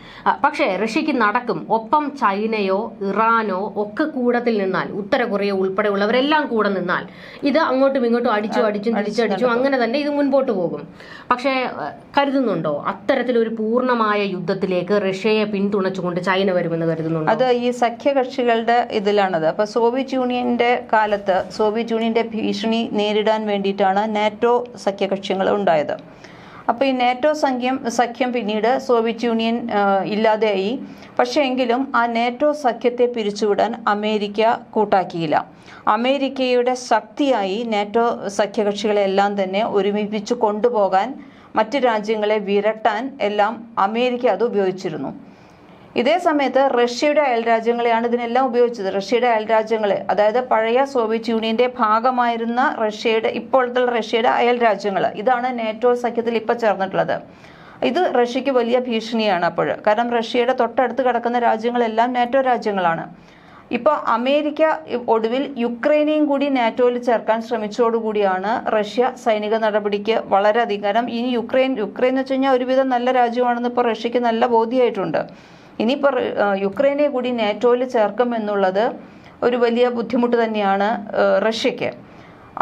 പക്ഷേ ഋഷിക്ക് നടക്കും. ഒപ്പം ചൈനയോ ഇറാനോ ഒക്കെ കൂടത്തിൽ നിന്നാൽ ഉത്തര കൊറിയ ഉൾപ്പെടെയുള്ളവരെല്ലാം കൂടെ നിന്നാൽ ഇത് അങ്ങോട്ടും ഇങ്ങോട്ടും അടിച്ചു അടിച്ചു തിരിച്ചടിച്ചു അങ്ങനെ തന്നെ ഇത് മുൻപോട്ട് പോകും. പക്ഷേ കരുതുന്നുണ്ടോ? അത്തരത്തിലൊരു പൂർണമായ യുദ്ധത്തിലേക്ക് റഷ്യയെ പിന്തുണച്ചുകൊണ്ട് ചൈന വരുമെന്ന് കരുതുന്നുണ്ടോ? അത് ഈ സഖ്യകക്ഷികളുടെ ഇതിലാണത്. അപ്പൊ സോവിയറ്റ് യൂണിയന്റെ കാലത്ത് സോവിയറ്റ് യൂണിയന്റെ ഭീഷണി നേരിടാൻ വേണ്ടിയിട്ടാണ് നാറ്റോ സഖ്യകക്ഷികൾ ഉണ്ടായത്. അപ്പോൾ ഈ നാറ്റോ സഖ്യം സഖ്യം പിന്നീട് സോവിയറ്റ് യൂണിയൻ ഇല്ലാതെയായി. പക്ഷേ എങ്കിലും ആ നാറ്റോ സഖ്യത്തെ പിരിച്ചുവിടാൻ അമേരിക്ക കൂട്ടാക്കിയില്ല. അമേരിക്കയുടെ ശക്തിയായി നാറ്റോ സഖ്യകക്ഷികളെല്ലാം തന്നെ ഒരുമിപ്പിച്ച് കൊണ്ടുപോകാൻ മറ്റ് രാജ്യങ്ങളെ വിരട്ടാൻ എല്ലാം അമേരിക്ക അത് ഉപയോഗിച്ചിരുന്നു. ഇതേ സമയത്ത് റഷ്യയുടെ അയൽരാജ്യങ്ങളെയാണ് ഇതിനെല്ലാം ഉപയോഗിച്ചത്. റഷ്യയുടെ അയൽരാജ്യങ്ങളെ അതായത് പഴയ സോവിയറ്റ് യൂണിയന്റെ ഭാഗമായിരുന്ന റഷ്യയുടെ ഇപ്പോഴത്തെ റഷ്യയുടെ അയൽരാജ്യങ്ങൾ ഇതാണ് നാറ്റോ സഖ്യത്തിൽ ഇപ്പോൾ ചേർന്നിട്ടുള്ളത്. ഇത് റഷ്യക്ക് വലിയ ഭീഷണിയാണ് അപ്പോൾ കാരണം റഷ്യയുടെ തൊട്ടടുത്ത് കിടക്കുന്ന രാജ്യങ്ങളെല്ലാം നാറ്റോ രാജ്യങ്ങളാണ്. ഇപ്പോൾ അമേരിക്ക ഒടുവിൽ യുക്രൈനെയും കൂടി നാറ്റോയിൽ ചേർക്കാൻ ശ്രമിച്ചതോടുകൂടിയാണ് റഷ്യ സൈനിക നടപടിക്ക് വളരെയധികം കാരണം ഇനി യുക്രൈൻ യുക്രൈൻ എന്ന് വെച്ച് കഴിഞ്ഞാൽ ഒരുവിധം നല്ല രാജ്യമാണെന്ന് ഇപ്പോൾ റഷ്യക്ക് നല്ല ബോധ്യമായിട്ടുണ്ട് ഇനിയിപ്പോൾ യുക്രൈനെ കൂടി നാറ്റോയിൽ ചേർക്കും എന്നുള്ളത് ഒരു വലിയ ബുദ്ധിമുട്ട് തന്നെയാണ് റഷ്യക്ക്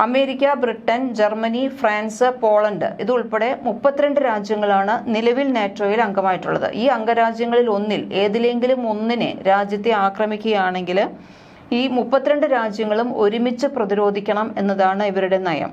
America Britain Germany France Poland ഇതുൾപ്പെടെ മുപ്പത്തിരണ്ട് രാജ്യങ്ങളാണ് നിലവിൽ നാറ്റോയിൽ അംഗമായിട്ടുള്ളത്. ഈ അംഗരാജ്യങ്ങളിൽ ഒന്നിൽ ഏതിലെങ്കിലും ഒന്നിനെ രാജ്യത്തെ ആക്രമിക്കുകയാണെങ്കിൽ ഈ മുപ്പത്തിരണ്ട് രാജ്യങ്ങളും ഒരുമിച്ച് പ്രതിരോധിക്കണം എന്നതാണ് ഇവരുടെ നയം.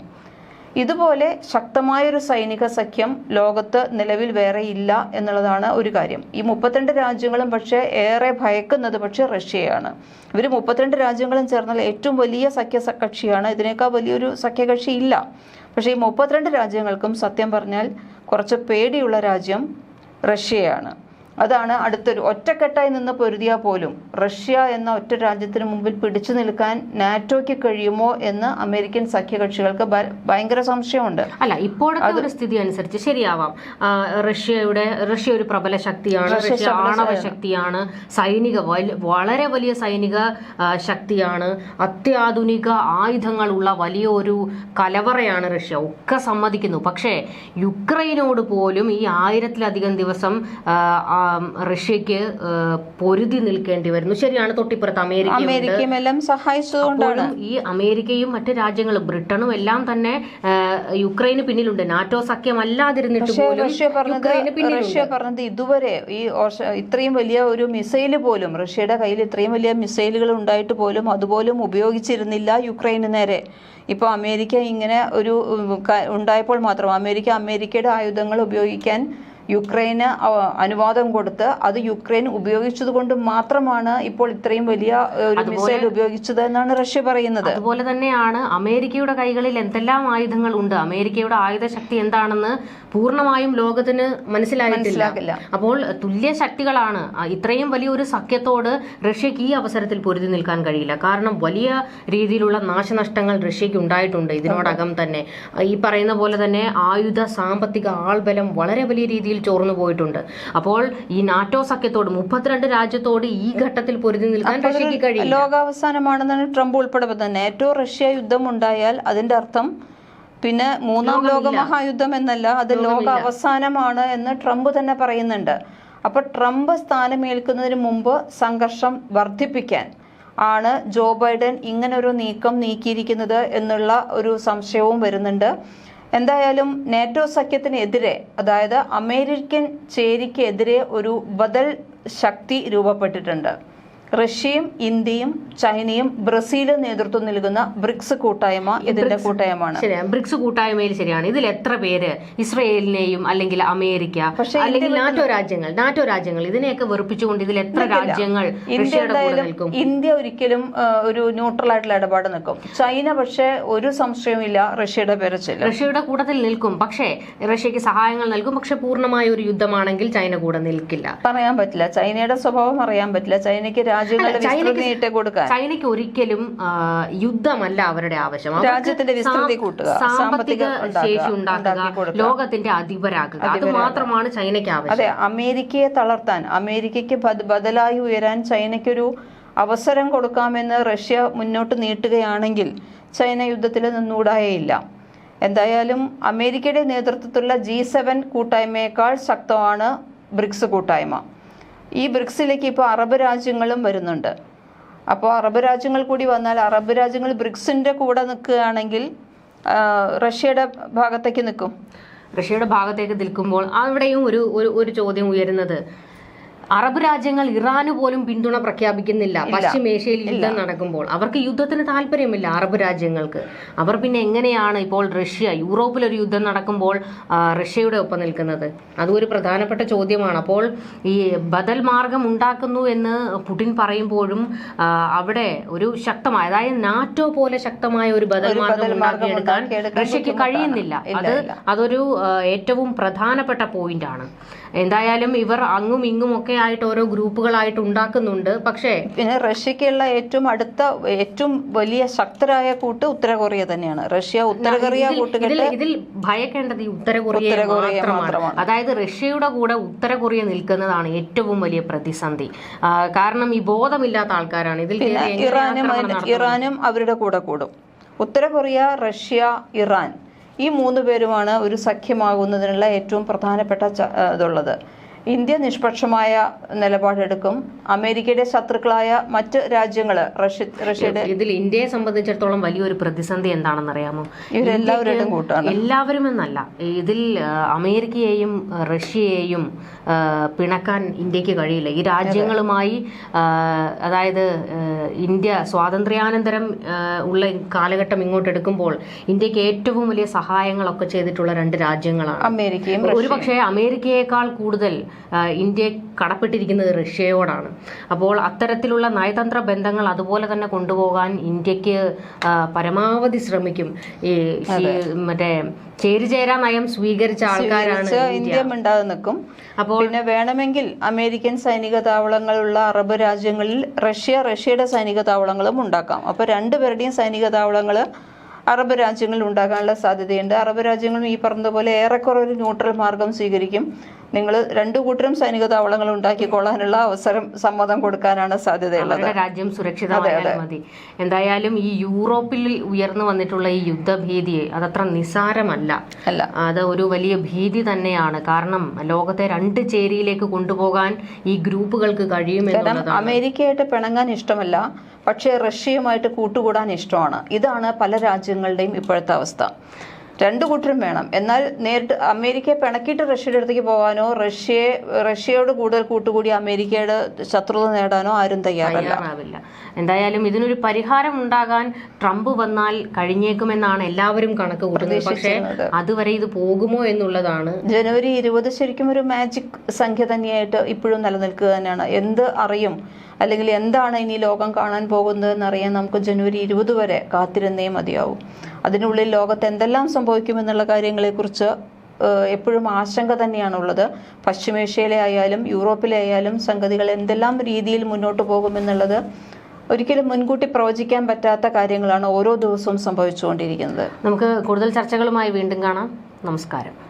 ഇതുപോലെ ശക്തമായൊരു സൈനിക സഖ്യം ലോകത്ത് നിലവിൽ വേറെ ഇല്ല എന്നുള്ളതാണ് ഒരു കാര്യം. ഈ മുപ്പത്തിരണ്ട് രാജ്യങ്ങളും പക്ഷേ ഏറെ ഭയക്കുന്നത് പക്ഷേ റഷ്യയാണ്. ഇവർ മുപ്പത്തിരണ്ട് രാജ്യങ്ങളും ചേർന്നാൽ ഏറ്റവും വലിയ സഖ്യ കക്ഷിയാണ് ഇതിനേക്കാൾ വലിയൊരു സഖ്യകക്ഷി ഇല്ല. പക്ഷേ ഈ മുപ്പത്തിരണ്ട് രാജ്യങ്ങൾക്കും സത്യം പറഞ്ഞാൽ കുറച്ച് പേടിയുള്ള രാജ്യം റഷ്യയാണ്. അതാണ് അടുത്തൊരു ഒറ്റക്കെട്ടായി നിന്ന് പൊരുതിയാൽ പോലും റഷ്യ എന്ന ഒറ്റ രാജ്യത്തിന് മുമ്പിൽ പിടിച്ചു നിൽക്കാൻ നാറ്റോയ്ക്ക് കഴിയുമോ എന്ന് അമേരിക്കൻ സഖ്യകക്ഷികൾക്ക് ഭയങ്കര സംശയമുണ്ട്. അല്ല ഇപ്പോഴത്തെ ഒരു സ്ഥിതി അനുസരിച്ച് ശരിയാവാം. റഷ്യയുടെ റഷ്യ ഒരു പ്രബല ശക്തിയാണ് റഷ്യ ആണവ ശക്തിയാണ് സൈനിക വളരെ വലിയ സൈനിക ശക്തിയാണ്. അത്യാധുനിക ആയുധങ്ങളുള്ള വലിയ ഒരു കലവറയാണ് റഷ്യ. ഒക്കെ സമ്മതിക്കുന്നു. പക്ഷേ യുക്രൈനോട് പോലും ഈ ആയിരത്തിലധികം ദിവസം റഷ്യക്ക് പൊരുതി നിൽക്കേണ്ടി വരുന്നു. ശരിയാണ് തൊട്ടിപ്പുറത്ത് അമേരിക്ക അമേരിക്കയും എല്ലാം സഹായിച്ചതുകൊണ്ടാണ് ഈ അമേരിക്കയും മറ്റു രാജ്യങ്ങളും ബ്രിട്ടനും എല്ലാം തന്നെ യുക്രൈന് പിന്നിലുണ്ട്. നാറ്റോ സഖ്യമല്ലാതിരുന്നിട്ട് റഷ്യ പറഞ്ഞത് റഷ്യ പറഞ്ഞത് ഇതുവരെ ഈ ഇത്രയും വലിയ ഒരു മിസൈൽ പോലും റഷ്യയുടെ കയ്യിൽ ഇത്രയും വലിയ മിസൈലുകൾ ഉണ്ടായിട്ട് പോലും അതുപോലും ഉപയോഗിച്ചിരുന്നില്ല യുക്രൈന് നേരെ. ഇപ്പോൾ അമേരിക്ക ഇങ്ങനെ ഒരു ഉണ്ടായപ്പോൾ മാത്രം അമേരിക്ക അമേരിക്കയുടെ ആയുധങ്ങൾ ഉപയോഗിക്കാൻ യുക്രൈന് അനുവാദം കൊടുത്ത് അത് യുക്രൈൻ ഉപയോഗിച്ചത് കൊണ്ട് മാത്രമാണ് ഇപ്പോൾ ഇത്രയും വലിയ ഒരു മിസൈൽ ഉപയോഗിച്ചത് എന്നാണ് റഷ്യ പറയുന്നത്. അതുപോലെ തന്നെയാണ് അമേരിക്കയുടെ കൈകളിൽ എന്തെല്ലാം ആയുധങ്ങൾ ഉണ്ട്? അമേരിക്കയുടെ ആയുധ ശക്തി എന്താണെന്ന് പൂർണമായും ലോകത്തിന് മനസ്സിലായിട്ടില്ല. മനസ്സിലാക്കില്ല. അപ്പോൾ തുല്യ ശക്തികളാണ്. ഇത്രയും വലിയൊരു സഖ്യത്തോട് റഷ്യക്ക് ഈ അവസരത്തിൽ പൊരുതി നിൽക്കാൻ കഴിയില്ല. കാരണം വലിയ രീതിയിലുള്ള നാശനഷ്ടങ്ങൾ റഷ്യക്ക് ഉണ്ടായിട്ടുണ്ട് ഇതിനോടകം തന്നെ. ഈ പറയുന്ന പോലെ തന്നെ ആയുധ സാമ്പത്തിക ആൾബലം വളരെ വലിയ രീതിയിൽ ചോർന്നു പോയിട്ടുണ്ട്. അപ്പോൾ ഈ നാറ്റോ സഖ്യത്തോട് മുപ്പത്തിരണ്ട് രാജ്യത്തോട് ഈ ഘട്ടത്തിൽ പൊരുതി നിൽക്കാൻ റഷ്യക്ക് കഴിയില്ല. ലോകാവസാനമാണെന്നാണ് ട്രംപ് ഉൾപ്പെടെ നേറ്റോ റഷ്യ യുദ്ധം ഉണ്ടായാൽ അതിന്റെ അർത്ഥം പിന്നെ മൂന്നാം ലോക മഹായുദ്ധം എന്നല്ല അത് ലോക അവസാനമാണ് എന്ന് ട്രംപ് തന്നെ പറയുന്നുണ്ട്. അപ്പൊ ട്രംപ് സ്ഥാനമേൽക്കുന്നതിന് മുമ്പ് സംഘർഷം വർദ്ധിപ്പിക്കാൻ ആണ് ജോ ബൈഡൻ ഇങ്ങനൊരു നീക്കം നീക്കിയിരിക്കുന്നത് എന്നുള്ള ഒരു സംശയവും വരുന്നുണ്ട്. എന്തായാലും നാറ്റോ സഖ്യത്തിനെതിരെ അതായത് അമേരിക്കൻ ചേരിക്കെതിരെ ഒരു ബദൽ ശക്തി രൂപപ്പെട്ടിട്ടുണ്ട്. റഷ്യയും ഇന്ത്യയും ചൈനയും ബ്രസീലും നേതൃത്വം നൽകുന്ന ബ്രിക്സ് കൂട്ടായ്മ ഇതിന്റെ കൂട്ടായ്മയാണ്. ശരിയാണ്. ബ്രിക്സ് കൂട്ടായ്മയിൽ ശരിയാണ്. ഇതിൽ എത്ര പേര്? ഇസ്രയേലിനെയും അല്ലെങ്കിൽ അമേരിക്ക അല്ലെങ്കിൽ നാറ്റോ രാജ്യങ്ങൾ നാറ്റോ രാജ്യങ്ങൾ ഇതിനെയൊക്കെ വെറുപ്പിച്ചുകൊണ്ട് ഇതിൽ എത്ര രാജ്യങ്ങൾ ഇന്ത്യ ഒരിക്കലും ഒരു ന്യൂട്രൽ ആയിട്ടുള്ള ഇടപാട് നിൽക്കും. ചൈന പക്ഷേ ഒരു സംശയവുമില്ല റഷ്യയുടെ പേര് റഷ്യയുടെ കൂട്ടത്തിൽ നിൽക്കും. പക്ഷേ റഷ്യക്ക് സഹായങ്ങൾ നൽകും. പക്ഷെ പൂർണമായ ഒരു യുദ്ധമാണെങ്കിൽ ചൈന കൂടെ നിൽക്കില്ല. പറയാൻ പറ്റില്ല. ചൈനയുടെ സ്വഭാവം അറിയാൻ പറ്റില്ല. ചൈനയ്ക്ക് രാജ്യങ്ങളുടെ കൊടുക്കാൻ ചൈനയ്ക്ക് ഒരിക്കലും യുദ്ധമല്ല അവരുടെ ആവശ്യം. രാജ്യത്തിന്റെ വിസ്തൃതി കൂട്ടുക സാമ്പത്തിക ശേഷി ഉണ്ടാക്കുക ലോകത്തിന്റെ അധിപരാക്കുക. അത് മാത്രമാണ് ചൈനയ്ക്ക് ആവശ്യം. അതെ അമേരിക്കയെ തളർത്താൻ അമേരിക്കയ്ക്ക് ബദ- ബദലായി ഉയരാൻ ചൈനയ്ക്കൊരു അവസരം കൊടുക്കാമെന്ന് റഷ്യ മുന്നോട്ട് നീട്ടുകയാണെങ്കിൽ ചൈന യുദ്ധത്തിൽ നിന്നൂടായേയില്ല എന്തായാലും അമേരിക്കയുടെ നേതൃത്വത്തിലുള്ള ജി സെവൻ കൂട്ടായ്മയേക്കാൾ ശക്തമാണ് ബ്രിക്സ് കൂട്ടായ്മ. ഈ ബ്രിക്സിലേക്ക് ഇപ്പോൾ അറബ് രാജ്യങ്ങളും വരുന്നുണ്ട്. അപ്പോൾ അറബ് രാജ്യങ്ങൾ കൂടി വന്നാൽ അറബ് രാജ്യങ്ങൾ ബ്രിക്സിന്റെ കൂടെ നിൽക്കുകയാണെങ്കിൽ റഷ്യയുടെ ഭാഗത്തേക്ക് നിൽക്കും. റഷ്യയുടെ ഭാഗത്തേക്ക് നിൽക്കുമ്പോൾ അവിടെയും ഒരു ഒരു ചോദ്യം ഉയരുന്നത്. അറബ് രാജ്യങ്ങൾ ഇറാന് പോലും പിന്തുണ പ്രഖ്യാപിക്കുന്നില്ല. പശ്ചിമേഷ്യയിൽ യുദ്ധം നടക്കുമ്പോൾ. അവർക്ക് യുദ്ധത്തിന് താല്പര്യമില്ല അറബ് രാജ്യങ്ങൾക്ക്. അവർ പിന്നെ എങ്ങനെയാണ് ഇപ്പോൾ റഷ്യ യൂറോപ്പിൽ ഒരു യുദ്ധം നടക്കുമ്പോൾ റഷ്യയുടെ ഒപ്പം നിൽക്കുന്നത്? അതും ഒരു പ്രധാനപ്പെട്ട ചോദ്യമാണ്. അപ്പോൾ ഈ ബദൽ മാർഗം ഉണ്ടാക്കുന്നു എന്ന് പുടിൻ പറയുമ്പോഴും അവിടെ ഒരു ശക്തമായ അതായത് നാറ്റോ പോലെ ശക്തമായ ഒരു ബദൽ മാർഗം ഉണ്ടാക്കിയെടുക്കാൻ റഷ്യക്ക് കഴിയുന്നില്ല. അത് അതൊരു ഏറ്റവും പ്രധാനപ്പെട്ട പോയിന്റ് ആണ്. എന്തായാലും ഇവർ അങ്ങും ഇങ്ങും ഒക്കെ ആയിട്ട് ഓരോ ഗ്രൂപ്പുകളായിട്ട് ഉണ്ടാക്കുന്നുണ്ട്. പക്ഷേ പിന്നെ റഷ്യക്കുള്ള ഏറ്റവും അടുത്ത ഏറ്റവും വലിയ ശക്തരായ കൂട്ട് ഉത്തര കൊറിയ തന്നെയാണ്. റഷ്യ ഉത്തര കൊറിയ ഇതിൽ കൂട്ടുകെട്ട് ഇതിൽ ഭയക്കേണ്ടത് ഈ ഉത്തര കൊറിയ മാത്രമാണ്. അതായത് റഷ്യയുടെ കൂടെ ഉത്തര കൊറിയ നിൽക്കുന്നതാണ് ഏറ്റവും വലിയ പ്രതിസന്ധി. കാരണം ഈ ബോധമില്ലാത്ത ആൾക്കാരാണ്. ഇതിൽ ഇറാനും? ഇറാനും അവരുടെ കൂടെ കൂടും. ഉത്തര കൊറിയ റഷ്യ ഇറാൻ ഈ മൂന്ന് പേരുമാണ് ഒരു സഖ്യമാകുന്നതിനുള്ള ഏറ്റവും പ്രധാനപ്പെട്ട ഇതുള്ളത്. ഇന്ത്യ നിഷ്പക്ഷമായ നിലപാടെടുക്കും. അമേരിക്കയുടെ ശത്രുക്കളായ മറ്റ് രാജ്യങ്ങൾ റഷ്യ റഷ്യയുടെ ഇതിൽ ഇന്ത്യയെ സംബന്ധിച്ചിടത്തോളം വലിയൊരു പ്രതിസന്ധി എന്താണെന്ന് അറിയാമോ? ഇവരെല്ലാവരുടെയും കൂട്ടാണ്. എല്ലാവരും എന്നല്ല ഇതിൽ അമേരിക്കയെയും റഷ്യയെയും പിണക്കാൻ ഇന്ത്യയ്ക്ക് കഴിയില്ല. ഈ രാജ്യങ്ങളുമായി അതായത് ഇന്ത്യ സ്വാതന്ത്ര്യാനന്തരം ഉള്ള കാലഘട്ടം ഇങ്ങോട്ട് എടുക്കുമ്പോൾ ഇന്ത്യയ്ക്ക് ഏറ്റവും വലിയ സഹായങ്ങളൊക്കെ ചെയ്തിട്ടുള്ള രണ്ട് രാജ്യങ്ങളാണ്. അമേരിക്കയും ഒരുപക്ഷെ അമേരിക്കയേക്കാൾ കൂടുതൽ ഇന്ത്യ കടപ്പെട്ടിരിക്കുന്നത് റഷ്യയോടാണ്. അപ്പോൾ അത്തരത്തിലുള്ള നയതന്ത്ര ബന്ധങ്ങൾ അതുപോലെ തന്നെ കൊണ്ടുപോകാൻ ഇന്ത്യയ്ക്ക് പരമാവധി ശ്രമിക്കും. ഈ മറ്റേ ചേരിചേരാ നയം സ്വീകരിച്ച ആൾക്കാരാണ് ഇന്ത്യ. മിണ്ടാതെ നിൽക്കും. അപ്പോൾ പിന്നെ വേണമെങ്കിൽ അമേരിക്കൻ സൈനിക താവളങ്ങളുള്ള അറബ് രാജ്യങ്ങളിൽ റഷ്യ റഷ്യയുടെ സൈനിക താവളങ്ങളും ഉണ്ടാക്കാം. അപ്പോൾ രണ്ടുപേരുടെയും സൈനിക താവളങ്ങൾ അറബ് രാജ്യങ്ങളിൽ ഉണ്ടാകാനുള്ള സാധ്യതയുണ്ട്. അറബ് രാജ്യങ്ങളും ഈ പറഞ്ഞതുപോലെ ഏറെക്കുറെ ഒരു ന്യൂട്രൽ മാർഗം സ്വീകരിക്കും. നിങ്ങൾ രണ്ടു കൂട്ടരും സൈനിക താവളങ്ങൾ ഉണ്ടാക്കിക്കൊള്ളാനുള്ള അവസരം സമ്മതം കൊടുക്കാനാണ് സാധ്യതയുള്ളത്. രാജ്യം സുരക്ഷിതമായാൽ മതി. എന്തായാലും ഈ യൂറോപ്പിൽ ഉയർന്നു വന്നിട്ടുള്ള ഈ യുദ്ധഭീതിയെ അതത്ര നിസാരമല്ല. അല്ല. അത് ഒരു വലിയ ഭീതി തന്നെയാണ്. കാരണം ലോകത്തെ രണ്ട് ചേരിയിലേക്ക് കൊണ്ടുപോകാൻ ഈ ഗ്രൂപ്പുകൾക്ക് കഴിയുമെന്നുള്ളതാണ് അമേരിക്കയായിട്ട് പിണങ്ങാൻ ഇഷ്ടമല്ല പക്ഷേ റഷ്യയുമായിട്ട് കൂട്ടുകൂടാൻ ഇഷ്ടമാണ്. ഇതാണ് പല രാജ്യങ്ങളുടെയും ഇപ്പോഴത്തെ അവസ്ഥ. രണ്ടു കൂട്ടരും വേണം. എന്നാൽ നേരിട്ട് അമേരിക്കയെ പിണക്കിയിട്ട് റഷ്യയുടെ അടുത്തേക്ക് പോകാനോ റഷ്യയെ റഷ്യയോട് കൂടുതൽ കൂട്ടുകൂടി അമേരിക്കയുടെ ശത്രുത നേടാനോ ആരും തയ്യാറല്ല. തയ്യാറാവില്ല. എന്തായാലും ഇതിനൊരു പരിഹാരം ഉണ്ടാകാൻ ട്രംപ് വന്നാൽ കഴിഞ്ഞേക്കുമെന്നാണ് എല്ലാവരും കണക്ക് കൂട്ടുന്നത്. പക്ഷേ അതുവരെ ഇത് പോകുമോ എന്നുള്ളതാണ്. ജനുവരി ഇരുപത് ശരിക്കും ഒരു മാജിക് സംഖ്യ തന്നെയായിട്ട് ഇപ്പോഴും നിലനിൽക്കുക തന്നെയാണ്. എന്ത് അറിയും? അല്ലെങ്കിൽ എന്താണ് ഇനി ലോകം കാണാൻ പോകുന്നതെന്ന് അറിയാൻ നമുക്ക് ജനുവരി ഇരുപത് വരെ കാത്തിരുന്നേ മതിയാവും. അതിനുള്ളിൽ ലോകത്ത് എന്തെല്ലാം സംഭവിക്കുമെന്നുള്ള കാര്യങ്ങളെക്കുറിച്ച് എപ്പോഴും ആശങ്ക തന്നെയാണുള്ളത്. പശ്ചിമേഷ്യയിലെ ആയാലും യൂറോപ്പിലെ ആയാലും സംഗതികൾ എന്തെല്ലാം രീതിയിൽ മുന്നോട്ട് പോകുമെന്നുള്ളത് ഒരിക്കലും മുൻകൂട്ടി പ്രവചിക്കാൻ പറ്റാത്ത കാര്യങ്ങളാണ് ഓരോ ദിവസവും സംഭവിച്ചുകൊണ്ടിരിക്കുന്നത്. നമുക്ക് കൂടുതൽ ചർച്ചകളുമായി വീണ്ടും കാണാം. നമസ്കാരം.